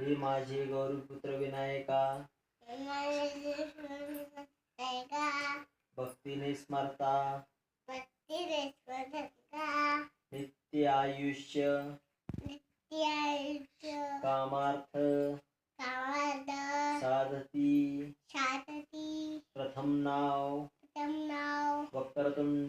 हे माझे गौरीपुत्र विनायका। भक्तीने स्मरता नित्य आयुष्य कामार्थ साधती प्रथम नाव। वक्रतुंड।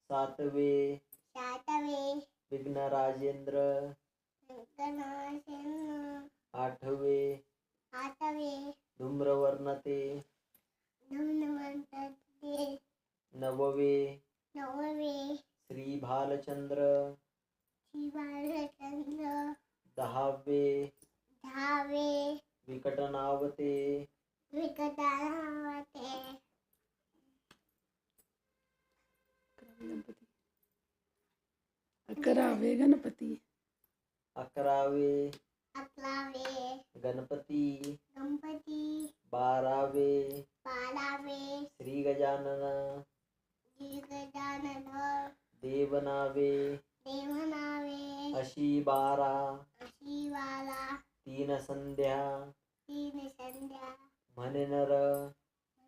सातवे. विघ्नराजेंद्र. आठवे. धूम्रवर्णते. नववे. श्री भालचंद्र दहावे. विकटनावते. गणपती अकरावे गणपती अकरावे। अकरावे। गणपती। गणपती। बारावे। बारावे। श्री गजानन गजानन देवनावे। देवनावे। अशी बारा शिवाला तीन संध्या। तीन संध्या। म्हणे नर।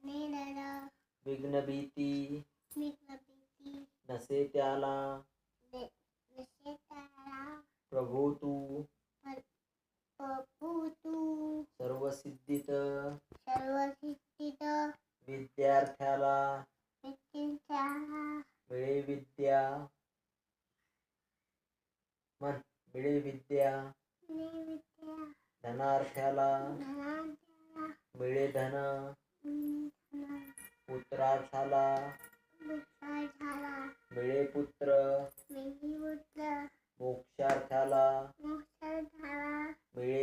नेनर विघ्नभीती मित्रपीती नसे त्याला प्रभू तू पपू तू सर्व सिद्धीत सर्व शिक्षित विद्यार्थ्याला मिळे विद्या। मन मिळे विद्या। धनार्थ्याला। मिळे धन। पुत्रार्थाला। मिळे पुत्र।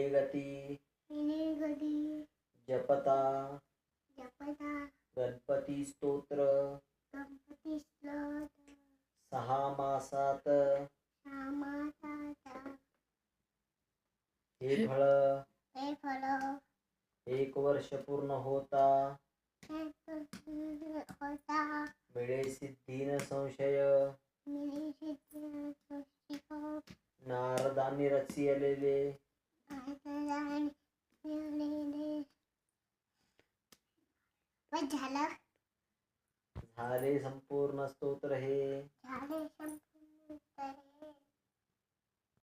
गती। जपता। गणपती स्तोत्र। सहा मासात हे फळ। हे एक वर्ष पूर्ण होता। होता। मिळे सिद्धीन संशय। नारदांनी रचिलेले झालं. झाले संपूर्ण स्तोत्र हे. झाले